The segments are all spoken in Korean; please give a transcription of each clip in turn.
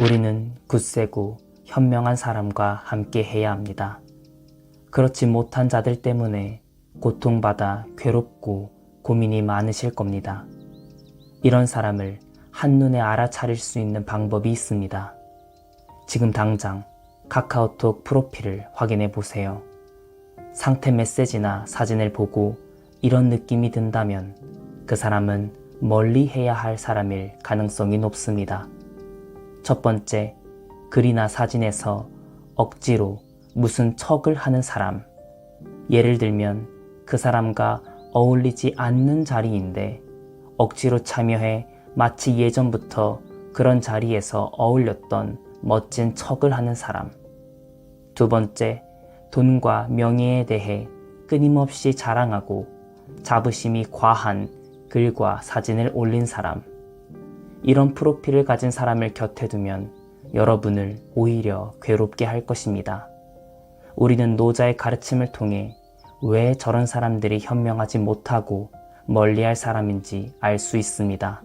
우리는 굳세고 현명한 사람과 함께 해야 합니다. 그렇지 못한 자들 때문에 고통받아 괴롭고 고민이 많으실 겁니다. 이런 사람을 한눈에 알아차릴 수 있는 방법이 있습니다. 지금 당장 카카오톡 프로필을 확인해 보세요. 상태 메시지나 사진을 보고 이런 느낌이 든다면 그 사람은 멀리 해야 할 사람일 가능성이 높습니다. 첫 번째, 글이나 사진에서 억지로 무슨 척을 하는 사람. 예를 들면 그 사람과 어울리지 않는 자리인데 억지로 참여해 마치 예전부터 그런 자리에서 어울렸던 멋진 척을 하는 사람. 두 번째, 돈과 명예에 대해 끊임없이 자랑하고 자부심이 과한 글과 사진을 올린 사람. 이런 프로필을 가진 사람을 곁에 두면 여러분을 오히려 괴롭게 할 것입니다. 우리는 노자의 가르침을 통해 왜 저런 사람들이 현명하지 못하고 멀리할 사람인지 알 수 있습니다.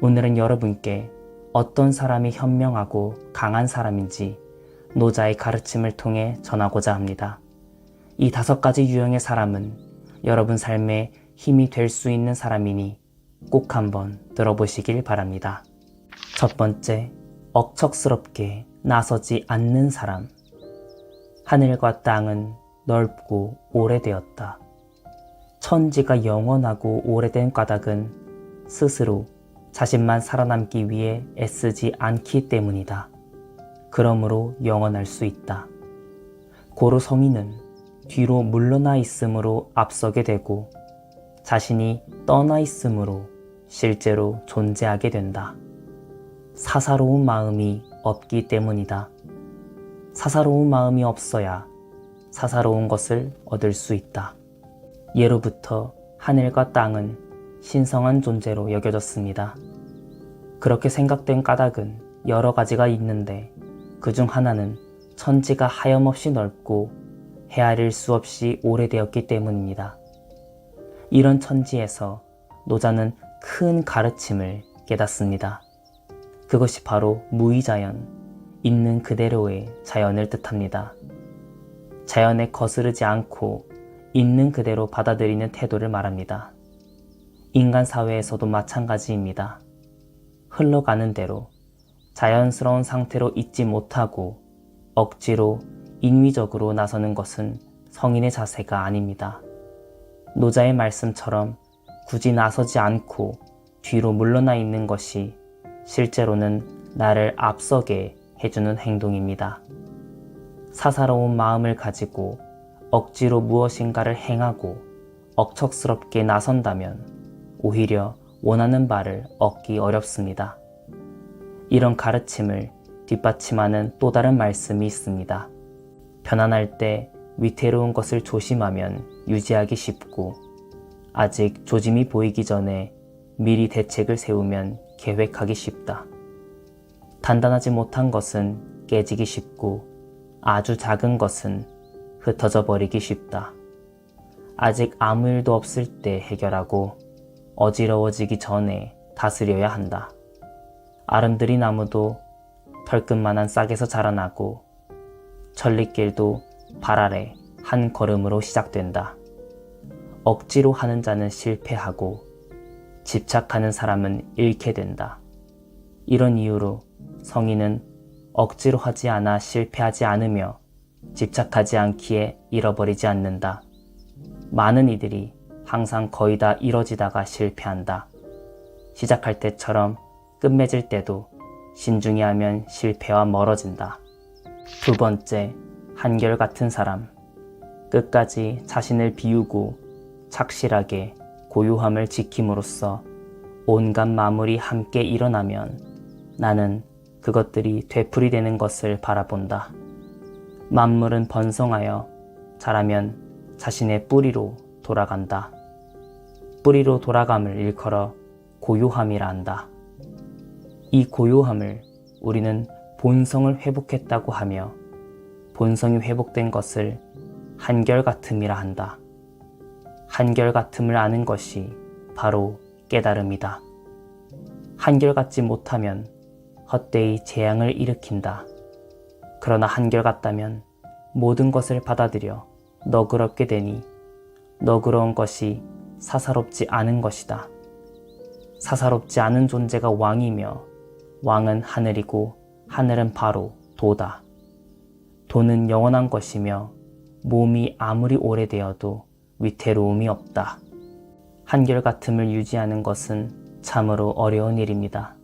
오늘은 여러분께 어떤 사람이 현명하고 강한 사람인지 노자의 가르침을 통해 전하고자 합니다. 이 다섯 가지 유형의 사람은 여러분 삶에 힘이 될 수 있는 사람이니 꼭 한번 들어보시길 바랍니다. 첫 번째, 억척스럽게 나서지 않는 사람. 하늘과 땅은 넓고 오래되었다. 천지가 영원하고 오래된 까닭은 스스로 자신만 살아남기 위해 애쓰지 않기 때문이다. 그러므로 영원할 수 있다. 고로 성인은 뒤로 물러나 있으므로 앞서게 되고 자신이 떠나 있으므로 실제로 존재하게 된다. 사사로운 마음이 없기 때문이다. 사사로운 마음이 없어야 사사로운 것을 얻을 수 있다. 예로부터 하늘과 땅은 신성한 존재로 여겨졌습니다. 그렇게 생각된 까닭은 여러 가지가 있는데 그 중 하나는 천지가 하염없이 넓고 헤아릴 수 없이 오래되었기 때문입니다. 이런 천지에서 노자는 큰 가르침을 깨닫습니다. 그것이 바로 무의자연, 있는 그대로의 자연을 뜻합니다. 자연에 거스르지 않고 있는 그대로 받아들이는 태도를 말합니다. 인간 사회에서도 마찬가지입니다. 흘러가는 대로 자연스러운 상태로 있지 못하고 억지로 인위적으로 나서는 것은 성인의 자세가 아닙니다. 노자의 말씀처럼 굳이 나서지 않고 뒤로 물러나 있는 것이 실제로는 나를 앞서게 해주는 행동입니다. 사사로운 마음을 가지고 억지로 무엇인가를 행하고 억척스럽게 나선다면 오히려 원하는 바를 얻기 어렵습니다. 이런 가르침을 뒷받침하는 또 다른 말씀이 있습니다. 편안할 때 위태로운 것을 조심하면 유지하기 쉽고 아직 조짐이 보이기 전에 미리 대책을 세우면 계획하기 쉽다. 단단하지 못한 것은 깨지기 쉽고 아주 작은 것은 흩어져 버리기 쉽다. 아직 아무 일도 없을 때 해결하고 어지러워지기 전에 다스려야 한다. 아름드리 나무도 털끝만한 싹에서 자라나고 천리길도 발 아래 한 걸음으로 시작된다. 억지로 하는 자는 실패하고 집착하는 사람은 잃게 된다. 이런 이유로 성인은 억지로 하지 않아 실패하지 않으며 집착하지 않기에 잃어버리지 않는다. 많은 이들이 항상 거의 다 이뤄지다가 실패한다. 시작할 때처럼 끝맺을 때도 신중히 하면 실패와 멀어진다. 두 번째, 한결같은 사람. 끝까지 자신을 비우고 착실하게 고요함을 지킴으로써 온갖 마무리 함께 일어나면 나는 그것들이 되풀이 되는 것을 바라본다. 만물은 번성하여 자라면 자신의 뿌리로 돌아간다. 뿌리로 돌아감을 일컬어 고요함이라 한다. 이 고요함을 우리는 본성을 회복했다고 하며 본성이 회복된 것을 한결같음이라 한다. 한결같음을 아는 것이 바로 깨달음이다. 한결같지 못하면 헛되이 재앙을 일으킨다. 그러나 한결같다면 모든 것을 받아들여 너그럽게 되니 너그러운 것이 사사롭지 않은 것이다. 사사롭지 않은 존재가 왕이며 왕은 하늘이고 하늘은 바로 도다. 도는 영원한 것이며 몸이 아무리 오래되어도 위태로움이 없다. 한결같음을 유지하는 것은 참으로 어려운 일입니다.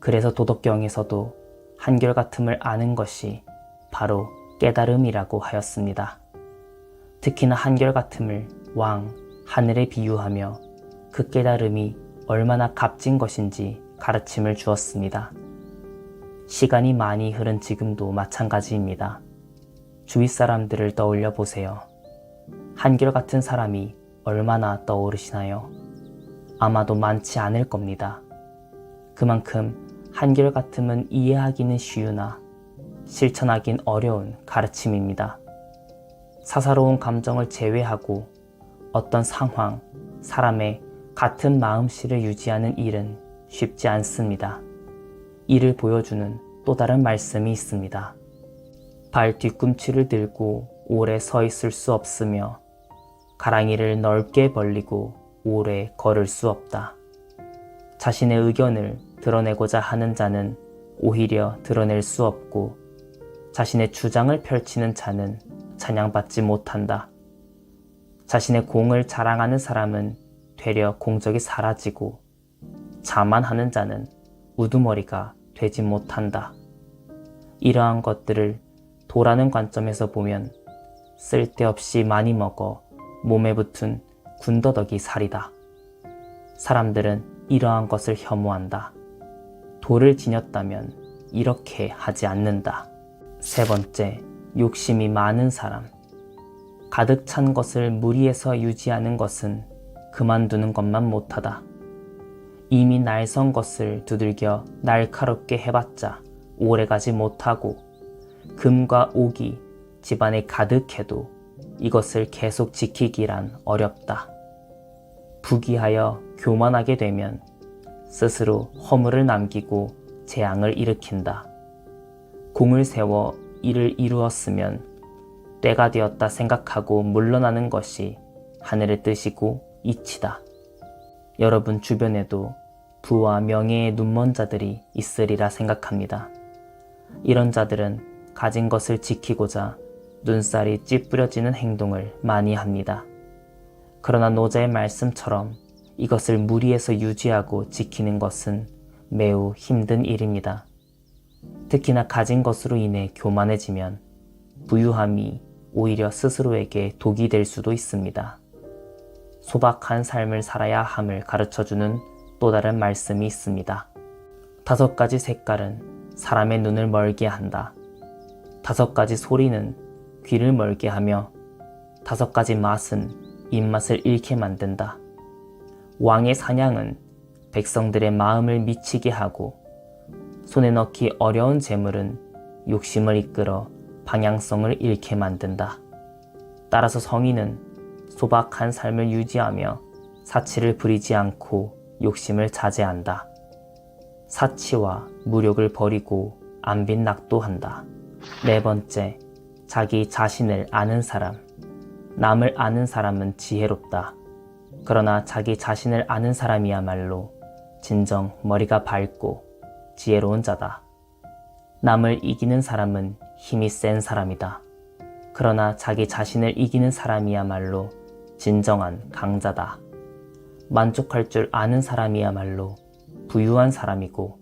그래서 도덕경에서도 한결같음을 아는 것이 바로 깨달음이라고 하였습니다. 특히나 한결같음을 왕, 하늘에 비유하며 그 깨달음이 얼마나 값진 것인지 가르침을 주었습니다. 시간이 많이 흐른 지금도 마찬가지입니다. 주위 사람들을 떠올려 보세요. 한결같은 사람이 얼마나 떠오르시나요? 아마도 많지 않을 겁니다. 그만큼 한결같음은 이해하기는 쉬우나 실천하긴 어려운 가르침입니다. 사사로운 감정을 제외하고 어떤 상황, 사람의 같은 마음씨를 유지하는 일은 쉽지 않습니다. 이를 보여주는 또 다른 말씀이 있습니다. 발 뒤꿈치를 들고 오래 서 있을 수 없으며 가랑이를 넓게 벌리고 오래 걸을 수 없다. 자신의 의견을 드러내고자 하는 자는 오히려 드러낼 수 없고 자신의 주장을 펼치는 자는 찬양받지 못한다. 자신의 공을 자랑하는 사람은 되려 공적이 사라지고 자만하는 자는 우두머리가 되지 못한다. 이러한 것들을 도라는 관점에서 보면 쓸데없이 많이 먹어 몸에 붙은 군더더기 살이다. 사람들은 이러한 것을 혐오한다. 돌을 지녔다면 이렇게 하지 않는다. 세 번째, 욕심이 많은 사람. 가득 찬 것을 무리해서 유지하는 것은 그만두는 것만 못하다. 이미 날선 것을 두들겨 날카롭게 해봤자 오래가지 못하고 금과 옥이 집안에 가득해도 이것을 계속 지키기란 어렵다. 부귀하여 교만하게 되면 스스로 허물을 남기고 재앙을 일으킨다. 공을 세워 일을 이루었으면 때가 되었다 생각하고 물러나는 것이 하늘의 뜻이고 이치다. 여러분 주변에도 부와 명예의 눈먼 자들이 있으리라 생각합니다. 이런 자들은 가진 것을 지키고자 눈살이 찌푸려지는 행동을 많이 합니다. 그러나 노자의 말씀처럼 이것을 무리해서 유지하고 지키는 것은 매우 힘든 일입니다. 특히나 가진 것으로 인해 교만해지면 부유함이 오히려 스스로에게 독이 될 수도 있습니다. 소박한 삶을 살아야 함을 가르쳐주는 또 다른 말씀이 있습니다. 다섯 가지 색깔은 사람의 눈을 멀게 한다. 다섯 가지 소리는 귀를 멀게 하며 다섯 가지 맛은 입맛을 잃게 만든다. 왕의 사냥은 백성들의 마음을 미치게 하고 손에 넣기 어려운 재물은 욕심을 이끌어 방향성을 잃게 만든다. 따라서 성인은 소박한 삶을 유지하며 사치를 부리지 않고 욕심을 자제한다. 사치와 무력을 버리고 안빈낙도한다. 네 번째, 자기 자신을 아는 사람. 남을 아는 사람은 지혜롭다. 그러나 자기 자신을 아는 사람이야말로 진정 머리가 밝고 지혜로운 자다. 남을 이기는 사람은 힘이 센 사람이다. 그러나 자기 자신을 이기는 사람이야말로 진정한 강자다. 만족할 줄 아는 사람이야말로 부유한 사람이고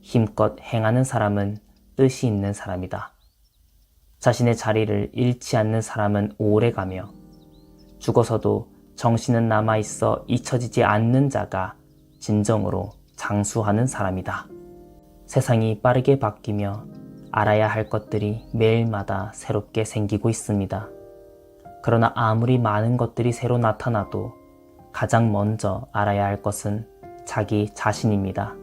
힘껏 행하는 사람은 뜻이 있는 사람이다. 자신의 자리를 잃지 않는 사람은 오래 가며 죽어서도 정신은 남아있어 잊혀지지 않는 자가 진정으로 장수하는 사람이다. 세상이 빠르게 바뀌며 알아야 할 것들이 매일마다 새롭게 생기고 있습니다. 그러나 아무리 많은 것들이 새로 나타나도 가장 먼저 알아야 할 것은 자기 자신입니다.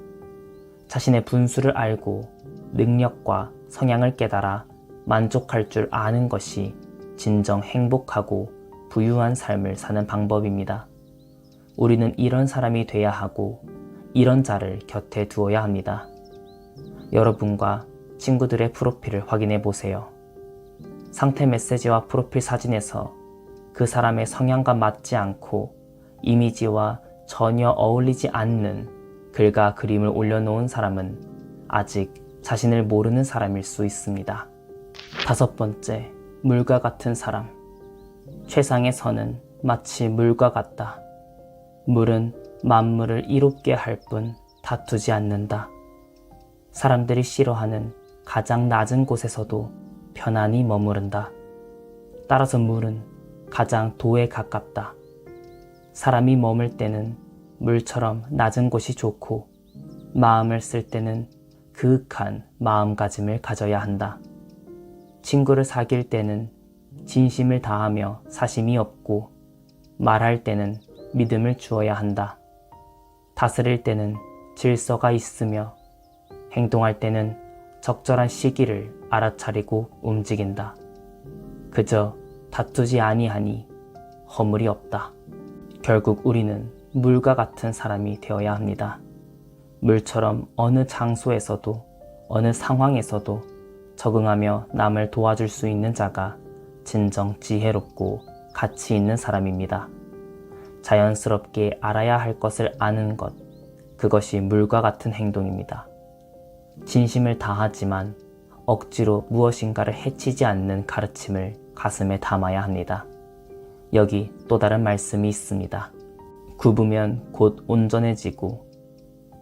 자신의 분수를 알고 능력과 성향을 깨달아 만족할 줄 아는 것이 진정 행복하고 부유한 삶을 사는 방법입니다. 우리는 이런 사람이 돼야 하고 이런 자를 곁에 두어야 합니다. 여러분과 친구들의 프로필을 확인해 보세요. 상태 메시지와 프로필 사진에서 그 사람의 성향과 맞지 않고 이미지와 전혀 어울리지 않는 글과 그림을 올려놓은 사람은 아직 자신을 모르는 사람일 수 있습니다. 다섯 번째, 물과 같은 사람. 최상의 선은 마치 물과 같다. 물은 만물을 이롭게 할 뿐 다투지 않는다. 사람들이 싫어하는 가장 낮은 곳에서도 편안히 머무른다. 따라서 물은 가장 도에 가깝다. 사람이 머물 때는 물처럼 낮은 곳이 좋고 마음을 쓸 때는 그윽한 마음가짐을 가져야 한다. 친구를 사귈 때는 진심을 다하며 사심이 없고 말할 때는 믿음을 주어야 한다. 다스릴 때는 질서가 있으며 행동할 때는 적절한 시기를 알아차리고 움직인다. 그저 다투지 아니하니 허물이 없다. 결국 우리는 물과 같은 사람이 되어야 합니다. 물처럼 어느 장소에서도 어느 상황에서도 적응하며 남을 도와줄 수 있는 자가 진정 지혜롭고 가치 있는 사람입니다. 자연스럽게 알아야 할 것을 아는 것, 그것이 물과 같은 행동입니다. 진심을 다하지만 억지로 무엇인가를 해치지 않는 가르침을 가슴에 담아야 합니다. 여기 또 다른 말씀이 있습니다. 굽으면 곧 온전해지고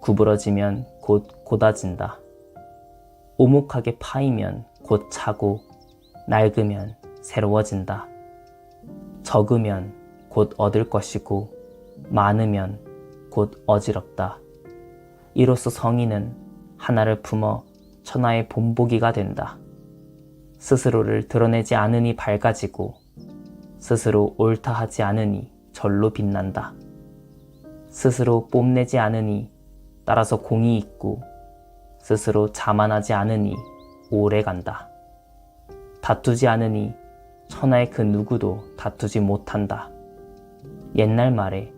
구부러지면 곧 곧아진다. 오목하게 파이면 곧 차고 낡으면 새로워진다. 적으면 곧 얻을 것이고 많으면 곧 어지럽다. 이로써 성인은 하나를 품어 천하의 본보기가 된다. 스스로를 드러내지 않으니 밝아지고 스스로 옳다 하지 않으니 절로 빛난다. 스스로 뽐내지 않으니 따라서 공이 있고 스스로 자만하지 않으니 오래 간다. 다투지 않으니 천하의 그 누구도 다투지 못한다. 옛날 말에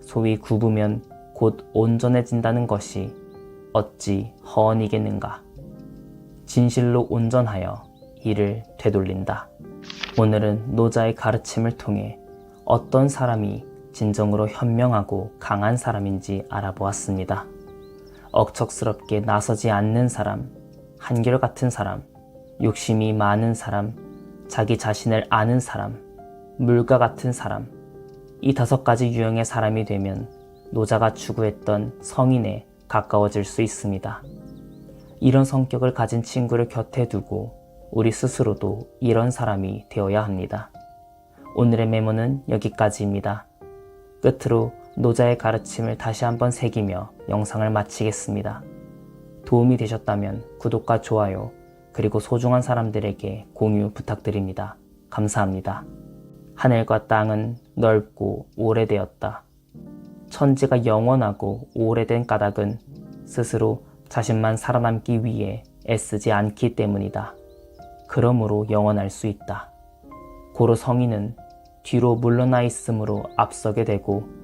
소위 굽으면 곧 온전해진다는 것이 어찌 허언이겠는가. 진실로 온전하여 이를 되돌린다. 오늘은 노자의 가르침을 통해 어떤 사람이 진정으로 현명하고 강한 사람인지 알아보았습니다. 억척스럽게 나서지 않는 사람, 한결같은 사람, 욕심이 많은 사람, 자기 자신을 아는 사람, 물과 같은 사람, 이 다섯 가지 유형의 사람이 되면 노자가 추구했던 성인에 가까워질 수 있습니다. 이런 성격을 가진 친구를 곁에 두고 우리 스스로도 이런 사람이 되어야 합니다. 오늘의 메모는 여기까지입니다. 끝으로 노자의 가르침을 다시 한번 새기며 영상을 마치겠습니다. 도움이 되셨다면 구독과 좋아요, 그리고 소중한 사람들에게 공유 부탁드립니다. 감사합니다. 하늘과 땅은 넓고 오래되었다. 천지가 영원하고 오래된 까닭은 스스로 자신만 살아남기 위해 애쓰지 않기 때문이다. 그러므로 영원할 수 있다. 고로 성인은 뒤로 물러나 있으므로 앞서게 되고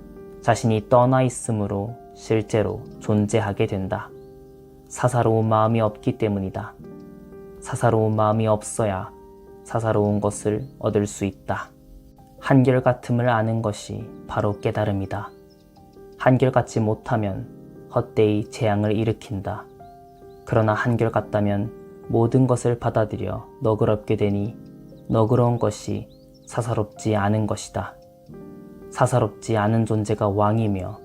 자신이 떠나 있으므로 실제로 존재하게 된다. 사사로운 마음이 없기 때문이다. 사사로운 마음이 없어야 사사로운 것을 얻을 수 있다. 한결같음을 아는 것이 바로 깨달음이다. 한결같지 못하면 헛되이 재앙을 일으킨다. 그러나 한결같다면 모든 것을 받아들여 너그럽게 되니 너그러운 것이 사사롭지 않은 것이다. 사사롭지 않은 존재가 왕이며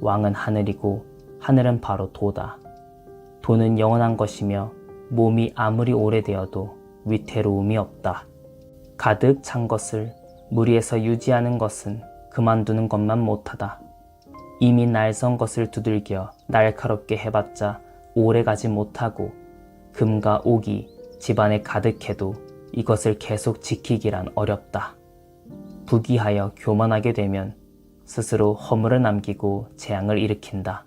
왕은 하늘이고 하늘은 바로 도다. 도는 영원한 것이며 몸이 아무리 오래되어도 위태로움이 없다. 가득 찬 것을 무리에서 유지하는 것은 그만두는 것만 못하다. 이미 날선 것을 두들겨 날카롭게 해봤자 오래 가지 못하고 금과 옥이 집안에 가득해도 이것을 계속 지키기란 어렵다. 부귀하여 교만하게 되면 스스로 허물을 남기고 재앙을 일으킨다.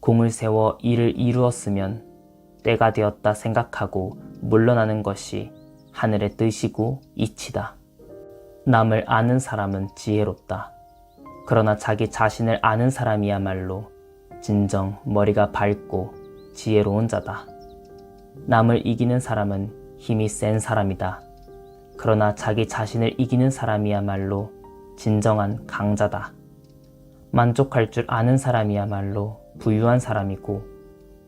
공을 세워 일을 이루었으면 때가 되었다 생각하고 물러나는 것이 하늘의 뜻이고 이치다. 남을 아는 사람은 지혜롭다. 그러나 자기 자신을 아는 사람이야말로 진정 머리가 밝고 지혜로운 자다. 남을 이기는 사람은 힘이 센 사람이다. 그러나 자기 자신을 이기는 사람이야말로 진정한 강자다. 만족할 줄 아는 사람이야말로 부유한 사람이고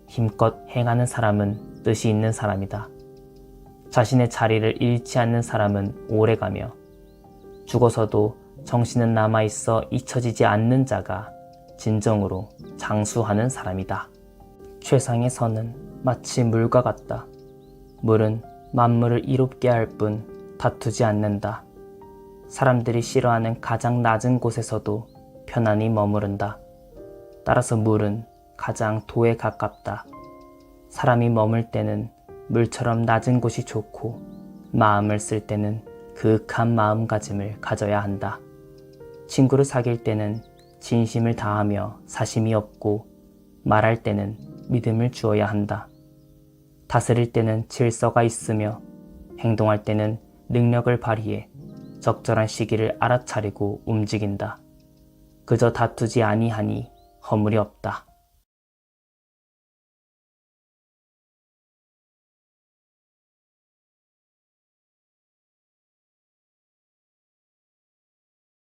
힘껏 행하는 사람은 뜻이 있는 사람이다. 자신의 자리를 잃지 않는 사람은 오래가며 죽어서도 정신은 남아있어 잊혀지지 않는 자가 진정으로 장수하는 사람이다. 최상의 선은 마치 물과 같다. 물은 만물을 이롭게 할 뿐 다투지 않는다. 사람들이 싫어하는 가장 낮은 곳에서도 편안히 머무른다. 따라서 물은 가장 도에 가깝다. 사람이 머물 때는 물처럼 낮은 곳이 좋고 마음을 쓸 때는 그윽한 마음가짐을 가져야 한다. 친구를 사귈 때는 진심을 다하며 사심이 없고 말할 때는 믿음을 주어야 한다. 다스릴 때는 질서가 있으며 행동할 때는 능력을 발휘해 적절한 시기를 알아차리고 움직인다. 그저 다투지 아니하니 허물이 없다.